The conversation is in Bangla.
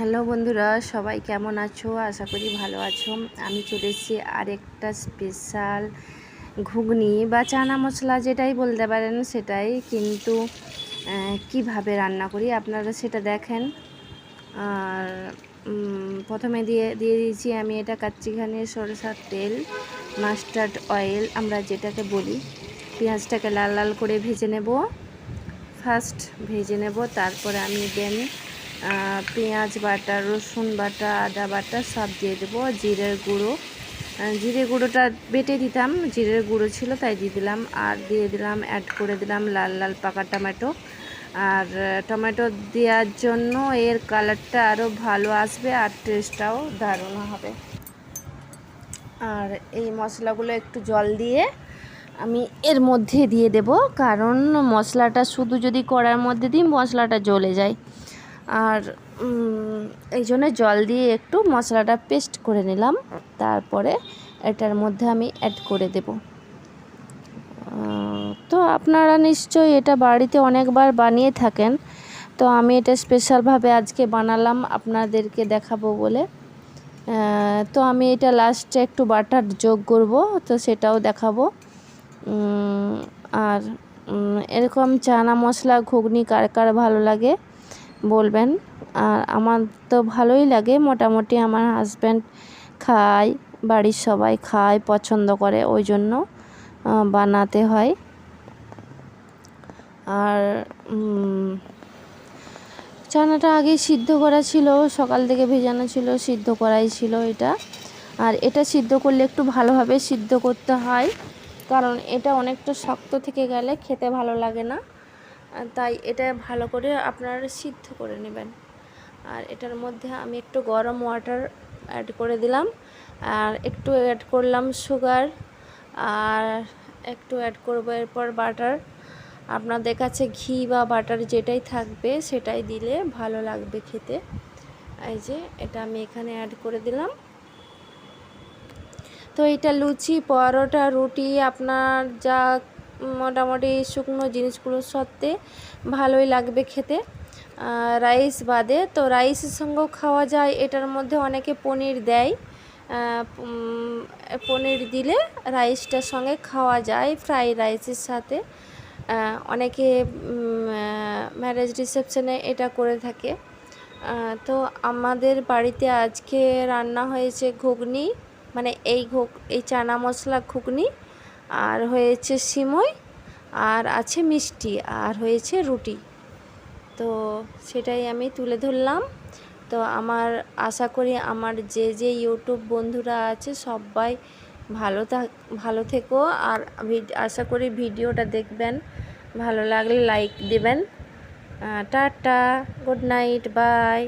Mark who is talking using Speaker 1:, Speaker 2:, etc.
Speaker 1: হ্যালো বন্ধুরা, সবাই কেমন আছো? আশা করি ভালো আছো। আমি চলে এসেছি আরেকটা স্পেশাল ঘুগনি বা চানা মশলা যেটাই বলতে পারেন সেটাই। কিন্তু কীভাবে রান্না করি আপনারা সেটা দেখেন। আর প্রথমে দিয়ে দিয়ে দিয়েছি আমি এটা কাচ্চিখানে সরষার তেল মাস্টার্ড অয়েল আমরা যেটাকে বলি। পেঁয়াজটাকে লাল লাল করে ভেজে নেব। ফার্স্ট ভেজে নেব, তারপরে আমি দেন পেঁয়াজ বাটা, রসুন বাটা, আদা বাটা, সব দিয়ে দেবো, জিরের গুঁড়ো। জিরে গুঁড়োটা বেটে দিতাম, জিরের গুঁড়ো ছিল তাই দিয়ে দিলাম। আর দিয়ে দিলাম অ্যাড করে দিলাম লাল লাল পাকা টমেটো। আর টমেটো দেওয়ার জন্য এর কালারটা আরও ভালো আসবে আর টেস্টটাও দারুণ হবে। আর এই মশলাগুলো একটু জল দিয়ে আমি এর মধ্যে দিয়ে দেব, কারণ মশলাটা শুধু যদি কড়ার মধ্যে দিই, মশলাটা জ্বলে যায়। আর এই জন্য জল দিয়ে একটু মশলাটা পেস্ট করে নিলাম। তারপরে এটার মধ্যে আমি অ্যাড করে দেব। তো আপনারা নিশ্চয়ই এটা বাড়িতে অনেকবার বানিয়ে থাকেন। তো আমি এটা স্পেশালভাবে আজকে বানালাম, আপনাদেরকে দেখাবো বলে। তো আমি এটা লাস্টে একটু বাটার যোগ করব, তো সেটাও দেখাবো। আর এরকম চানা মশলা, ঘুগনি, কার কার ভালো লাগে বলবেন। আর আমার তো ভালোই লাগে, মোটামুটি আমার হাজব্যান্ড খায়, বাড়ির সবাই খায়, পছন্দ করে, ওই জন্য বানাতে হয়। আর চানাটা আগে সিদ্ধ করা ছিল, সকাল থেকে ভেজানো ছিল, সিদ্ধ করাই ছিল এটা। আর এটা সিদ্ধ করলে একটু ভালোভাবে সিদ্ধ করতে হয়, কারণ এটা অনেকটা শক্ত থেকে গেলে খেতে ভালো লাগে না। তাই এটা ভালো করে আপনারা সিদ্ধ করে নেবেন। আর এটার মধ্যে আমি একটু গরম ওয়াটার অ্যাড করে দিলাম। আর একটু অ্যাড করলাম সুগার আর একটু অ্যাড করব এরপর বাটার আপনাদের কাছে ঘি বা বাটার যেটাই থাকবে সেটাই দিলে ভালো লাগবে খেতে। এই যে এটা আমি এখানে অ্যাড করে দিলাম। তো এটা লুচি, পরোটা, রুটি, আপনার যা মোটামুটি শুকনো জিনিসগুলোর সত্ত্বে ভালোই লাগবে খেতে। রাইস বাদে, তো রাইসের সঙ্গেও খাওয়া যায়, এটার মধ্যে অনেকে পনির দেয়। পনির দিলে রাইসটার সঙ্গে খাওয়া যায় ফ্রাই রাইসের সাথে। অনেকে ম্যারেজ রিসেপশনে এটা করে থাকে। তো আমাদের বাড়িতে আজকে রান্না হয়েছে ঘুগনি মানে এই ঘুগ, এই চানা মশলা ঘুগনি। আর হয়েছে সিমই, আর আছে মিষ্টি, আর হয়েছে রুটি। তো সেটাই আমি তুলে ধরলাম। তো আমার, আশা করি আমার যে যে ইউটিউব বন্ধুরা আছে সবাই ভালো থাক, ভালো থেকো। আর আশা করি ভিডিওটা দেখবেন। ভালো লাগলে লাইক দেবেন। Tata good night bye